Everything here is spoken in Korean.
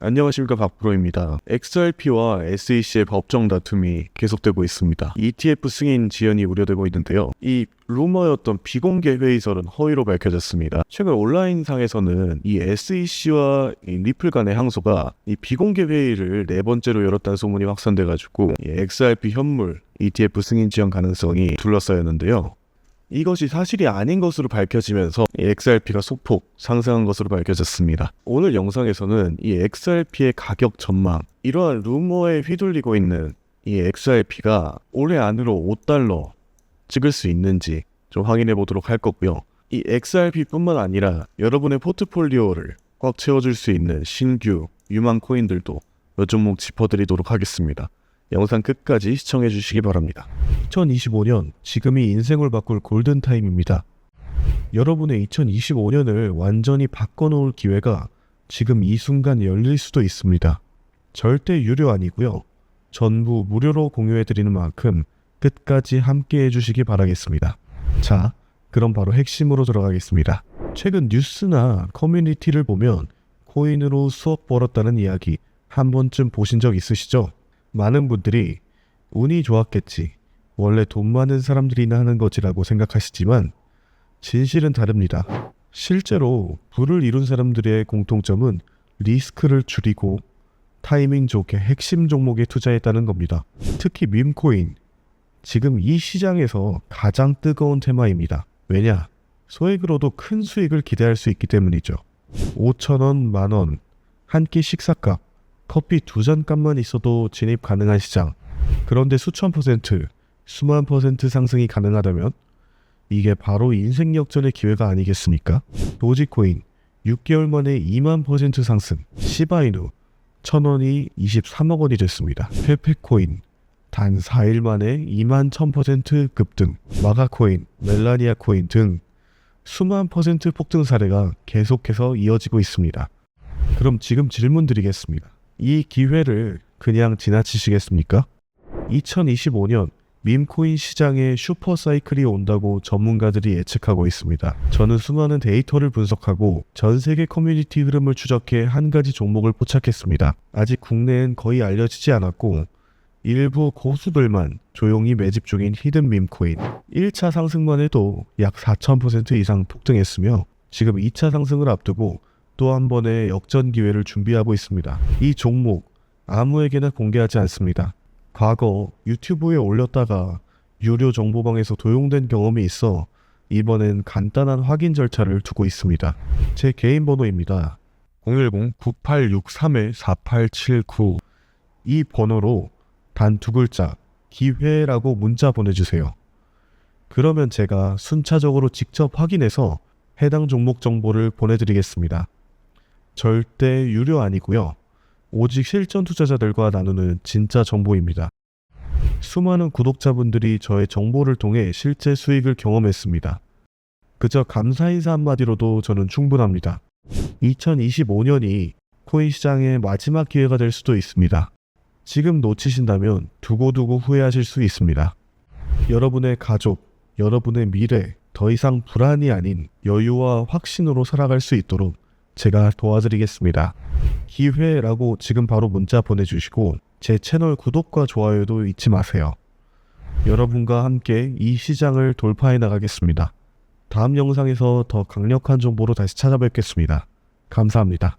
안녕하십니까 박프로입니다. XRP와 SEC의 법정 다툼이 계속되고 있습니다. ETF 승인 지연이 우려되고 있는데요. 이 루머였던 비공개 회의설은 허위로 밝혀졌습니다. 최근 온라인상에서는 이 SEC와 이 리플 간의 항소가 이 비공개 회의를 네 번째로 열었다는 소문이 확산돼가지고 이 XRP 현물 ETF 승인 지연 가능성이 둘러싸였는데요. 이것이 사실이 아닌 것으로 밝혀지면서 이 XRP가 소폭 상승한 것으로 밝혀졌습니다. 오늘 영상에서는 이 XRP의 가격 전망, 이러한 루머에 휘둘리고 있는 이 XRP가 올해 안으로 5달러 찍을 수 있는지 좀 확인해 보도록 할 거고요. 이 XRP뿐만 아니라 여러분의 포트폴리오를 꽉 채워줄 수 있는 신규 유망 코인들도 몇 종목 짚어드리도록 하겠습니다. 영상 끝까지 시청해 주시기 바랍니다. 2025년 지금이 인생을 바꿀 골든타임입니다. 여러분의 2025년을 완전히 바꿔놓을 기회가 지금 이 순간 열릴 수도 있습니다. 절대 유료 아니고요. 전부 무료로 공유해드리는 만큼 끝까지 함께 해주시기 바라겠습니다. 자, 그럼 바로 핵심으로 들어가겠습니다. 최근 뉴스나 커뮤니티를 보면 코인으로 수억 벌었다는 이야기 한 번쯤 보신 적 있으시죠? 많은 분들이 운이 좋았겠지. 원래 돈 많은 사람들이나 하는 거지라고 생각하시지만 진실은 다릅니다. 실제로 부를 이룬 사람들의 공통점은 리스크를 줄이고 타이밍 좋게 핵심 종목에 투자했다는 겁니다. 특히 밈코인. 지금 이 시장에서 가장 뜨거운 테마입니다. 왜냐? 소액으로도 큰 수익을 기대할 수 있기 때문이죠. 5천원, 만원, 한 끼 식사값, 커피 두 잔 값만 있어도 진입 가능한 시장. 그런데 수천 퍼센트, 수만 퍼센트 상승이 가능하다면 이게 바로 인생 역전의 기회가 아니겠습니까? 도지코인 6개월 만에 2만 퍼센트 상승, 시바이누 1000원이 23억 원이 됐습니다. 페페코인 단 4일 만에 2만 1000% 급등, 마가코인, 멜라니아 코인 등 수만 퍼센트 폭등 사례가 계속해서 이어지고 있습니다. 그럼 지금 질문 드리겠습니다. 이 기회를 그냥 지나치시겠습니까? 2025년 밈코인 시장에 슈퍼 사이클이 온다고 전문가들이 예측하고 있습니다. 저는 수많은 데이터를 분석하고 전 세계 커뮤니티 흐름을 추적해 한 가지 종목을 포착했습니다. 아직 국내엔 거의 알려지지 않았고 일부 고수들만 조용히 매집 중인 히든 밈코인 1차 상승만 해도 약 4,000% 이상 폭등했으며 지금 2차 상승을 앞두고 또 한 번의 역전 기회를 준비하고 있습니다. 이 종목 아무에게나 공개하지 않습니다. 과거 유튜브에 올렸다가 유료 정보방에서 도용된 경험이 있어 이번엔 간단한 확인 절차를 두고 있습니다. 제 개인 번호입니다. 010-9863-4879 이 번호로 단 두 글자 기회라고 문자 보내주세요. 그러면 제가 순차적으로 직접 확인해서 해당 종목 정보를 보내드리겠습니다. 절대 유료 아니고요. 오직 실전 투자자들과 나누는 진짜 정보입니다. 수많은 구독자분들이 저의 정보를 통해 실제 수익을 경험했습니다. 그저 감사 인사 한마디로도 저는 충분합니다. 2025년이 코인 시장의 마지막 기회가 될 수도 있습니다. 지금 놓치신다면 두고두고 후회하실 수 있습니다. 여러분의 가족, 여러분의 미래, 더 이상 불안이 아닌 여유와 확신으로 살아갈 수 있도록 제가 도와드리겠습니다. 기회라고 지금 바로 문자 보내주시고 제 채널 구독과 좋아요도 잊지 마세요. 여러분과 함께 이 시장을 돌파해 나가겠습니다. 다음 영상에서 더 강력한 정보로 다시 찾아뵙겠습니다. 감사합니다.